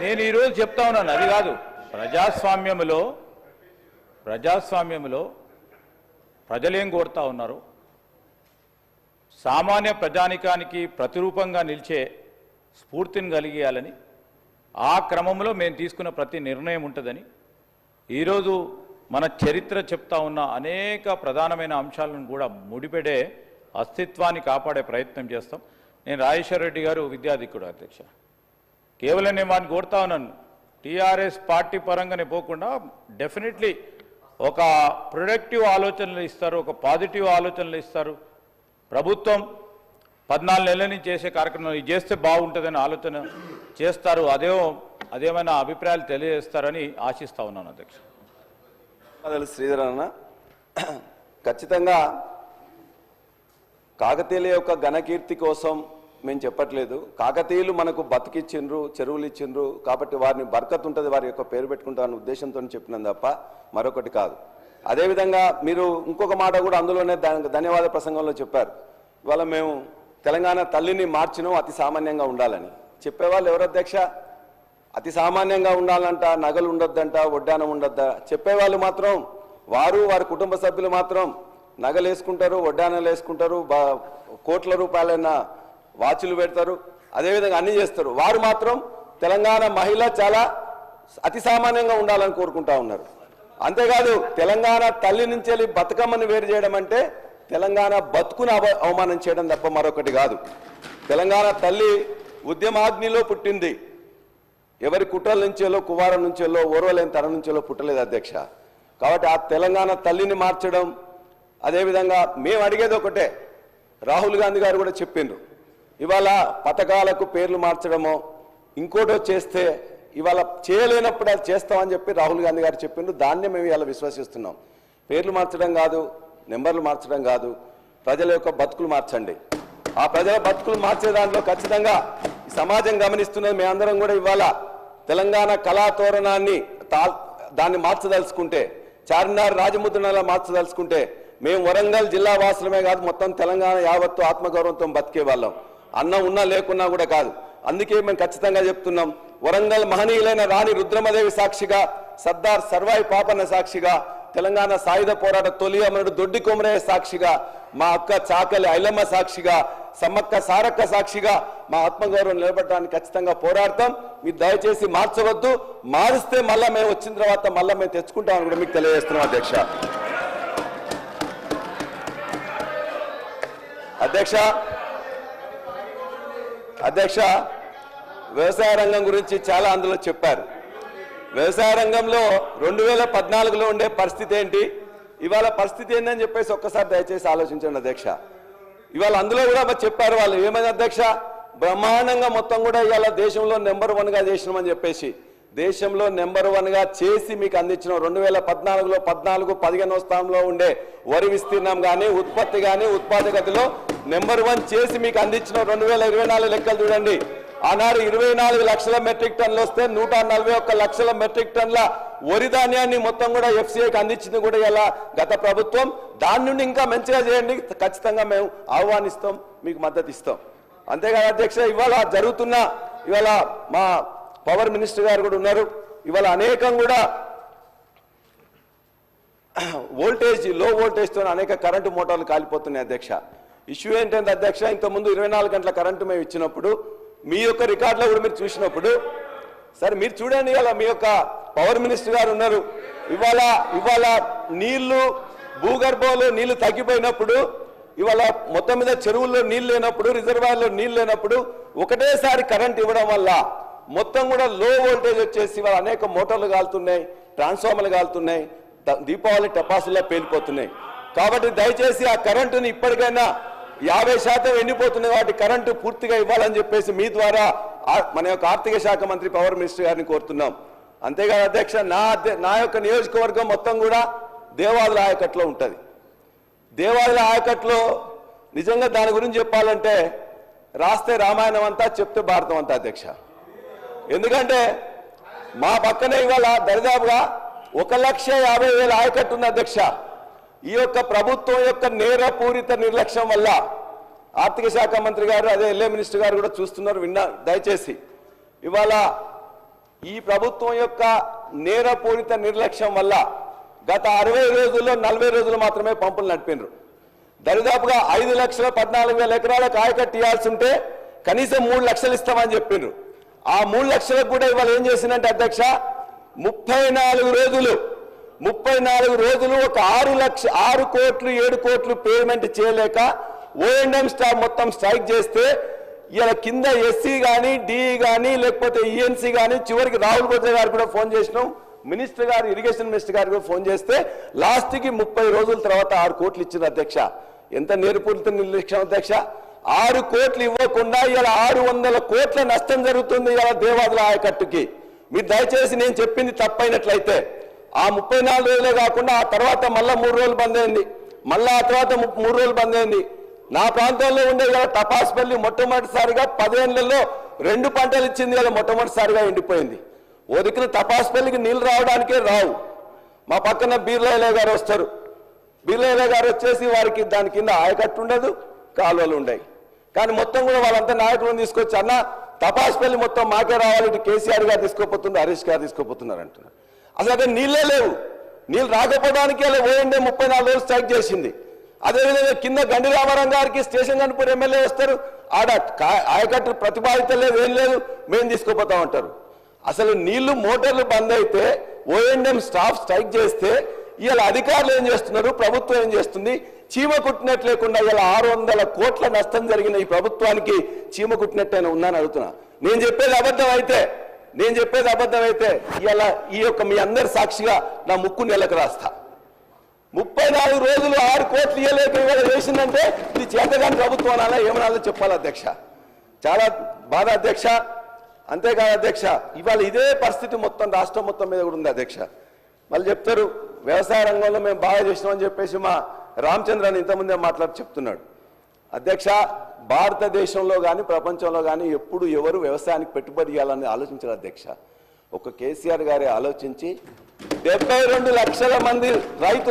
నేను ఈరోజు చెప్తా ఉన్నాను అది కాదు. ప్రజాస్వామ్యములో ప్రజాస్వామ్యంలో ప్రజలేం కోరుతా ఉన్నారు? సామాన్య ప్రజానికానికి ప్రతిరూపంగా నిలిచే స్ఫూర్తిని కలిగేయాలని ఆ క్రమంలో మేము తీసుకున్న ప్రతి నిర్ణయం ఉంటుందని ఈరోజు మన చరిత్ర చెప్తా ఉన్న అనేక ప్రధానమైన అంశాలను కూడా ముడిపెడే అస్తిత్వాన్ని కాపాడే ప్రయత్నం చేస్తాం. నేను రాజేశ్వర రెడ్డి గారు విద్యాధికుడు అధ్యక్ష. కేవలం నేను వాడిని కోరుతా ఉన్నాను. టీఆర్ఎస్ పార్టీ పరంగానే పోకుండా డెఫినెట్లీ ఒక ప్రొడక్టివ్ ఆలోచనలు ఇస్తారు ఒక పాజిటివ్ ఆలోచనలు ఇస్తారు. ప్రభుత్వం పద్నాలుగు నెలల నుంచి చేసే కార్యక్రమం ఇది చేస్తే బాగుంటుందని ఆలోచన చేస్తారు. అదే అదేమైనా అభిప్రాయాలు తెలియజేస్తారని ఆశిస్తా ఉన్నాను అధ్యక్ష. శ్రీధర్ అన్న ఖచ్చితంగా కాకతీయుల యొక్క ఘనకీర్తి కోసం మేము చెప్పట్లేదు. కాకతీయులు మనకు బతికిచ్చిండ్రు చెరువులు ఇచ్చిండ్రు కాబట్టి వారిని బర్కత్ ఉంటుంది వారి యొక్క పేరు పెట్టుకుంటారన్న ఉద్దేశంతో చెప్పినాం తప్ప మరొకటి కాదు. అదేవిధంగా మీరు ఇంకొక మాట కూడా అందులోనే దానికి ధన్యవాద ప్రసంగంలో చెప్పారు. ఇవాళ మేము తెలంగాణ తల్లిని మార్చినాం అతి సామాన్యంగా ఉండాలని. చెప్పేవాళ్ళు ఎవరు అధ్యక్ష? అతి సామాన్యంగా ఉండాలంట నగలు ఉండొద్దంట వడ్డానం ఉండొద్దా? చెప్పేవాళ్ళు మాత్రం వారు వారి కుటుంబ సభ్యులు మాత్రం నగలు వేసుకుంటారు వడ్డానాలు వేసుకుంటారు బా కోట్ల రూపాయలైన వాచ్లు పెడతారు అదేవిధంగా అన్ని చేస్తారు. వారు మాత్రం తెలంగాణ మహిళ చాలా అతి సామాన్యంగా ఉండాలని కోరుకుంటా ఉన్నారు. అంతేకాదు తెలంగాణ తల్లి నుంచి వెళ్ళి బతుకమ్మని వేరు చేయడం అంటే తెలంగాణ బతుకును అవ అవమానం చేయడం తప్ప మరొకటి కాదు. తెలంగాణ తల్లి ఉద్యమాగ్నిలో పుట్టింది. ఎవరి కుట్రల నుంచేలో కువారం నుంచేలో ఓర్వలేని తరం నుంచేలో పుట్టలేదు అధ్యక్ష. కాబట్టి ఆ తెలంగాణ తల్లిని మార్చడం అదేవిధంగా మేము అడిగేది ఒకటే. రాహుల్ గాంధీ గారు కూడా చెప్పిండ్రు. ఇవాళ పథకాలకు పేర్లు మార్చడమో ఇంకోటో చేస్తే ఇవాళ చేయలేనప్పుడు అది చేస్తామని చెప్పి రాహుల్ గాంధీ గారు చెప్పిండ్రు. దాన్నే మేము ఇలా విశ్వసిస్తున్నాం. పేర్లు మార్చడం కాదు నెంబర్లు మార్చడం కాదు. ప్రజల యొక్క బతుకులు మార్చండి. ఆ ప్రజల బతుకులు మార్చే దాంట్లో ఖచ్చితంగా సమాజం గమనిస్తున్నది మేమందరం కూడా ఇవాళ తెలంగాణ కళా తోరణాన్ని తా- దాన్ని మార్చదలుచుకుంటే చార్మినార్ రాజముద్రలా మార్చదలుచుకుంటే మేము వరంగల్ జిల్లా వాసులమే కాదు మొత్తం తెలంగాణ యావత్తు ఆత్మగౌరవంతో బతికే వాళ్ళం. అన్నం ఉన్నా లేకున్నా కూడా కాదు. అందుకే మేము ఖచ్చితంగా చెప్తున్నాం వరంగల్ మహనీయులైన రాణి రుద్రమదేవి సాక్షిగా సర్దార్ సర్వాయి పాపన్న సాక్షిగా తెలంగాణ సాయుధ పోరాట తొలి అమరుడు దొడ్డి కొమరయ్య సాక్షిగా మా అక్క చాకలి ఐలమ్మ సాక్షిగా సమ్మక్క సారక్క సాక్షిగా మా ఆత్మగౌరవం నిలబడడానికి ఖచ్చితంగా పోరాడతాం. మీరు దయచేసి మార్చవద్దు. మారిస్తే మళ్ళా మేము వచ్చిన తర్వాత మళ్ళా మేము తెచ్చుకుంటామని కూడా మీకు తెలియజేస్తున్నాం అధ్యక్ష. అధ్యక్ష అధ్యక్ష వ్యవసాయ రంగం గురించి చాలా అందులో చెప్పారు. వ్యవసాయ రంగంలో రెండు వేల పద్నాలుగులో ఉండే పరిస్థితి ఏంటి? ఇవాళ పరిస్థితి ఏంటని చెప్పేసి ఒక్కసారి దయచేసి ఆలోచించండి అధ్యక్ష. ఇవాళ అందులో కూడా చెప్పారు వాళ్ళు. ఏమైంది అధ్యక్ష? బ్రహ్మాండంగా మొత్తం కూడా ఇవాళ దేశంలో నెంబర్ వన్గా చేసినామని చెప్పేసి దేశంలో నెంబర్ వన్గా చేసి మీకు అందించిన రెండు వేల పద్నాలుగులో పద్నాలుగు పదిహేనో స్థానంలో ఉండే వరి విస్తీర్ణం కానీ ఉత్పత్తి కానీ ఉత్పాదకతలో నెంబర్ వన్ చేసి మీకు అందించిన రెండు వేల ఇరవై నాలుగు లెక్కలు చూడండి. ఆనాడు ఇరవై నాలుగు లక్షల మెట్రిక్ టన్నులు వస్తే నూట నలభై ఒక్క లక్షల మెట్రిక్ టన్నుల వరి ధాన్యాన్ని మొత్తం కూడా ఎఫ్సీఐకి అందించింది కూడా ఇలా గత ప్రభుత్వం. దాని నుండి ఇంకా మంచిగా చేయండి. ఖచ్చితంగా మేము ఆహ్వానిస్తాం మీకు మద్దతు ఇస్తాం. అంతేకాదు అధ్యక్ష ఇవాళ జరుగుతున్న ఇవాళ మా పవర్ మినిస్టర్ గారు కూడా ఉన్నారు. ఇవాళ అనేకం కూడా వోల్టేజ్లో వోల్టేజ్తో అనేక కరెంటు మోటార్లు కాలిపోతున్నాయి అధ్యక్ష. ఇష్యూ ఏంటంటే అధ్యక్ష ఇంతకుముందు ఇరవై నాలుగు గంటల కరెంటు మేము ఇచ్చినప్పుడు మీ యొక్క రికార్డులో కూడా మీరు చూసినప్పుడు సరే మీరు చూడండి ఇవాళ మీ యొక్క పవర్ మినిస్టర్ గారు ఉన్నారు. ఇవాళ ఇవాళ నీళ్ళు భూగర్భంలో నీళ్ళు తగ్గిపోయినప్పుడు ఇవాళ మొత్తం మీద చెరువుల్లో నీళ్ళు లేనప్పుడు రిజర్వాయర్లో నీళ్ళు లేనప్పుడు ఒకటేసారి కరెంట్ ఇవ్వడం వల్ల మొత్తం కూడా లో వోల్టేజ్ వచ్చేసి ఇవాళ అనేక మోటార్లు కాలుతున్నాయి ట్రాన్స్ఫార్మర్లు కాలుతున్నాయి దీపావళి టపాసుల్లో పేలిపోతున్నాయి. కాబట్టి దయచేసి ఆ కరెంటుని ఇప్పటికైనా యాభై శాతం ఎండిపోతున్న వాటి కరెంటు పూర్తిగా ఇవ్వాలని చెప్పేసి మీ ద్వారా మన యొక్క ఆర్థిక శాఖ మంత్రి పవర్ మినిస్టర్ గారిని కోరుతున్నాం. అంతేకాదు అధ్యక్ష నా నా యొక్క నియోజకవర్గం మొత్తం కూడా దేవాదుల ఆయకట్లో ఉంటుంది. దేవాదుల ఆయకట్లో నిజంగా దాని గురించి చెప్పాలంటే రాస్తే రామాయణం అంతా చెప్తే భారతం అంతా అధ్యక్ష. ఎందుకంటే మా పక్కనే ఇవాళ దరిదాపుగా ఒక లక్ష యాభై వేల ఆయకట్టు ఉంది అధ్యక్ష. ఈ యొక్క ప్రభుత్వం యొక్క నేరపూరిత నిర్లక్ష్యం వల్ల ఆర్థిక శాఖ మంత్రి గారు అదే ఎల్ఏ మినిస్టర్ గారు కూడా చూస్తున్నారు విన్నా దయచేసి. ఇవాళ ఈ ప్రభుత్వం యొక్క నేరపూరిత నిర్లక్ష్యం వల్ల గత అరవై రోజుల్లో నలభై రోజులు మాత్రమే పంపులు నడిపినారు. దరిదాపుగా ఐదు లక్షల పద్నాలుగు వేల ఎకరాలకు ఆయకట్టు ఇవ్వాల్సి ఉంటే కనీసం మూడు లక్షలు ఇస్తామని చెప్పిండ్రు ఆ మూడు లక్షలకు కూడా ఇవాళ ఏం చేసిందంటే అధ్యక్ష ముప్పై నాలుగు రోజులు ముప్పై నాలుగు రోజులు ఒక ఆరు లక్ష ఆరు కోట్లు ఏడు కోట్లు పేమెంట్ చేయలేక ఓఎండ్ఎం స్టాఫ్ మొత్తం స్ట్రైక్ చేస్తే ఇలా కింద ఎస్సీ కానీ డిఈ కానీ లేకపోతే ఈఎన్సీ కానీ చివరికి రాహుల్ గోద్రే గారు కూడా ఫోన్ చేసినాం. మినిస్టర్ గారు ఇరిగేషన్ మినిస్టర్ గారు కూడా ఫోన్ చేస్తే లాస్ట్కి ముప్పై రోజుల తర్వాత ఆరు కోట్లు ఇచ్చింది అధ్యక్ష. ఎంత నేర్పూరిత నిర్లక్ష్యం అధ్యక్ష? ఆరు కోట్లు ఇవ్వకుండా ఇలా ఆరు వందల కోట్ల నష్టం జరుగుతుంది ఇలా దేవాదుల ఆయకట్టుకి. మీరు దయచేసి నేను చెప్పింది తప్పైనట్లయితే ఆ ముప్పై నాలుగు రోజులే కాకుండా ఆ తర్వాత మళ్ళా మూడు రోజులు బంద్ అయింది. మళ్ళా ఆ తర్వాత మూడు రోజులు బంద్ అయింది. నా ప్రాంతంలో ఉండే కదా తపాసుపల్లి మొట్టమొదటిసారిగా పదేళ్ళలో రెండు పంటలు ఇచ్చింది కదా మొట్టమొదటిసారిగా ఎండిపోయింది. ఓ దిక్కున తపాసుపల్లికి నీళ్ళు రావడానికే రావు. మా పక్కన బీర్లయ్య గారు వస్తారు. బీర్లయ్య గారు వచ్చేసి వారికి దాని కింద ఆయకట్టు ఉండదు కాలువలు ఉండయి. కానీ మొత్తం కూడా వాళ్ళంతా నాయకులను తీసుకొచ్చి అన్న తపాసుపల్లి మొత్తం మాకే రావాలి ఇటు కేసీఆర్ గారు తీసుకోపోతుంది హరీష్ గారు తీసుకోపోతున్నారు అంటున్నారు. అసలు అదే నీళ్ళే లేవు. నీళ్ళు రాకపోవడానికి అలా ఓఎండే ముప్పై నాలుగు రోజులు స్ట్రైక్ చేసింది. అదేవిధంగా కింద గండి రామారావు గారికి స్టేషన్ కనుపూర్ ఎమ్మెల్యే వస్తారు. ఆడ ఆయకట్టు ప్రతిపాదిత లేదు ఏం లేదు మేము తీసుకుపోతా ఉంటారు అసలు నీళ్ళు మోటార్లు బంద్ అయితే ఓఎండ్ఎం స్టాఫ్ స్ట్రైక్ చేస్తే ఇవాళ అధికారులు ఏం చేస్తున్నారు? ప్రభుత్వం ఏం చేస్తుంది? చీమ కుట్టినట్టు లేకుండా ఇలా ఆరు వందల కోట్ల నష్టం జరిగిన ఈ ప్రభుత్వానికి చీమ కుట్టినట్టయినా ఉందని అడుగుతున్నా. నేను చెప్పేది అబద్ధం అయితే నేను చెప్పేది అబద్ధం అయితే ఇవాళ ఈ యొక్క మీ అందరి సాక్షిగా నా ముక్కు నెలకు రాస్తా. ముప్పై నాలుగు రోజులు ఆరు కోట్లు ఇవ్వలేక ఇవాళ చేసిందంటే ఇది చేతగాని ప్రభుత్వం అనాలా? ఏమనాలో చెప్పాలి అధ్యక్ష? చాలా బాధ అధ్యక్ష. అంతేకాదు అధ్యక్ష ఇవాళ ఇదే పరిస్థితి మొత్తం రాష్ట్రం మొత్తం మీద కూడా ఉంది అధ్యక్ష. మళ్ళీ చెప్తారు వ్యవసాయ రంగంలో మేము బాగా చేసినామని చెప్పేసి మా రామచంద్రన్ ఇంతకుముందే మాట్లాడి చెప్తున్నాడు. అధ్యక్ష భారతదేశంలో కానీ ప్రపంచంలో కానీ ఎప్పుడు ఎవరు వ్యవసాయానికి పెట్టుబడి ఇవ్వాలని ఆలోచించారు అధ్యక్ష. ఒక కేసీఆర్ గారి ఆలోచించి డెబ్బై రెండు లక్షల మంది రైతుల